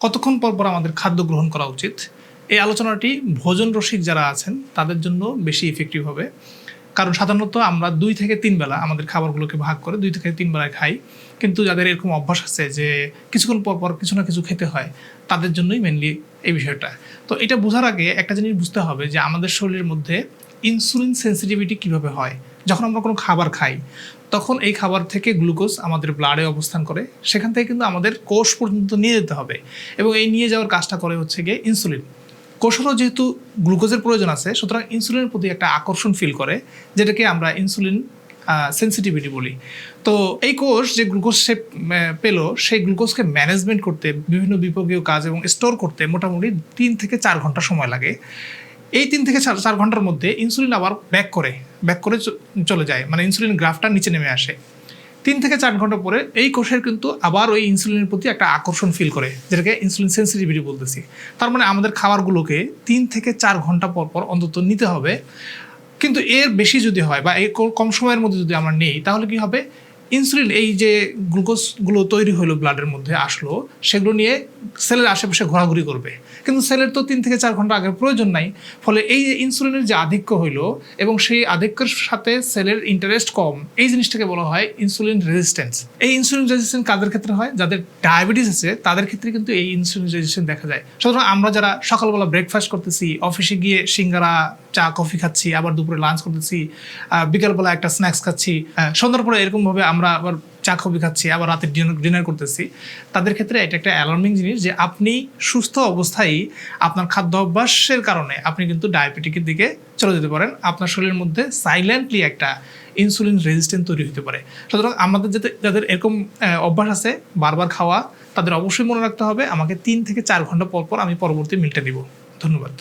কতক্ষণ পর পর আমাদের খাদ্য গ্রহণ করা উচিত? এই আলোচনাটি ভোজন রসিক যারা আছেন, তাদের জন্য বেশি ইফেক্টিভ হবে। কারণ সাধারণত আমরা দুই থেকে তিন বেলা আমাদের খাবারগুলোকে ভাগ করে দুই থেকে তিন বেলায় খাই। কিন্তু যাদের এরকম অভ্যাস আছে যে কিছুক্ষণ পর পর কিছু না কিছু খেতে হয়, তাদের জন্যই মেনলি এই বিষয়টা। তো এটা বোঝার আগে একটা জিনিস বুঝতে হবে যে আমাদের শরীরের মধ্যে ইনসুলিন সেন্সিটিভিটি কীভাবে হয়? যখন আমরা কোনো খাবার খাই, তখন এই খাবার থেকে গ্লুকোজ আমাদের ব্লাডে অবস্থান করে। সেখান থেকে কিন্তু আমাদের কোষ পর্যন্ত নিয়ে যেতে হবে এবং এই নিয়ে যাওয়ার কাজটা করে হচ্ছে গিয়ে ইনসুলিন কোষেরও যেহেতু গ্লুকোজের প্রয়োজন আছে, সুতরাং ইনসুলিনের প্রতি একটা আকর্ষণ ফিল করে, যেটাকে আমরা ইনসুলিন সেন্সিটিভিটি বলি। তো এই কোষ যে গ্লুকোজ সে পেল, সেই গ্লুকোজকে ম্যানেজমেন্ট করতে, বিভিন্ন বিভাগীয় কাজ এবং স্টোর করতে মোটামুটি তিন থেকে চার ঘণ্টা সময় লাগে। এই তিন থেকে চার চার ঘণ্টার মধ্যে ইনসুলিন আবার ব্যাক করে ব্যাক করে চলে যায়। মানে ইনসুলিন গ্রাফটা নিচে নেমে আসে। তিন থেকে চার ঘণ্টা পরে এই কোষের কিন্তু আবার ওই ইনসুলিনের প্রতি একটা আকর্ষণ ফিল করে, যেটাকে ইনসুলিন সেন্সিটিভিটি বলতেছি। তার মানে আমাদের খাবারগুলোকে তিন থেকে চার ঘণ্টা পর পর অন্তত নিতে হবে। কিন্তু এর বেশি যদি হয় বা ক- কম সময়ের মধ্যে যদি আমরা নেই, তাহলে কি হবে? ইনসুলিন এই যে গ্লুকোজগুলো তৈরি হলো ব্লাডের মধ্যে আসলো, সেগুলো নিয়ে সেলের আশেপাশে ঘোরাঘুরি করবে। কিন্তু সেলের তো তিন থেকে চার ঘণ্টা আগের প্রয়োজন নাই। ফলে এই যে ইনসুলিনের যে আধিক্য হইল এবং সেই আধিক্যের সাথে সেলের ইন্টারেস্ট কম, এই জিনিসটাকে বলা হয় ইনসুলিন রেজিস্ট্যান্স এই ইনসুলিন রেজিস্ট্যান্স কাদের ক্ষেত্রে হয়? যাদের ডায়াবেটিস আছে, তাদের ক্ষেত্রে কিন্তু এই ইনসুলিন রেজিস্ট্যান্স দেখা যায়। সুতরাং আমরা যারা সকালবেলা ব্রেকফাস্ট করতেছি, অফিসে গিয়ে সিঙ্গারা চা কফি খাচ্ছি, আবার দুপুরে লাঞ্চ করতেছি বিকালবেলা একটা স্ন্যাক্স খাচ্ছি। সন্ধ্যার পরে এরকমভাবে আমরা আবার চা, কফি খাচ্ছি, আবার রাতে ডিনার ডিনার করতেছি। তাদের ক্ষেত্রে এটা একটা অ্যালার্মিং জিনিস যে আপনি সুস্থ অবস্থায় আপনার খাদ্য অভ্যাসের কারণে আপনি কিন্তু ডায়াবেটিকের দিকে চলে যেতে পারেন। আপনার শরীরের মধ্যে সাইলেন্টলি একটা ইনসুলিন রেজিস্ট্যান্স তৈরি হতে পারে। সুতরাং আমাদের যাতে, যাদের এরকম অভ্যাস আছে, বারবার খাওয়া, তাদের অবশ্যই মনে রাখতে হবে, আমাকে তিন থেকে চার ঘণ্টা পর পর আমি পরবর্তী মিলটা দিব। ধন্যবাদ।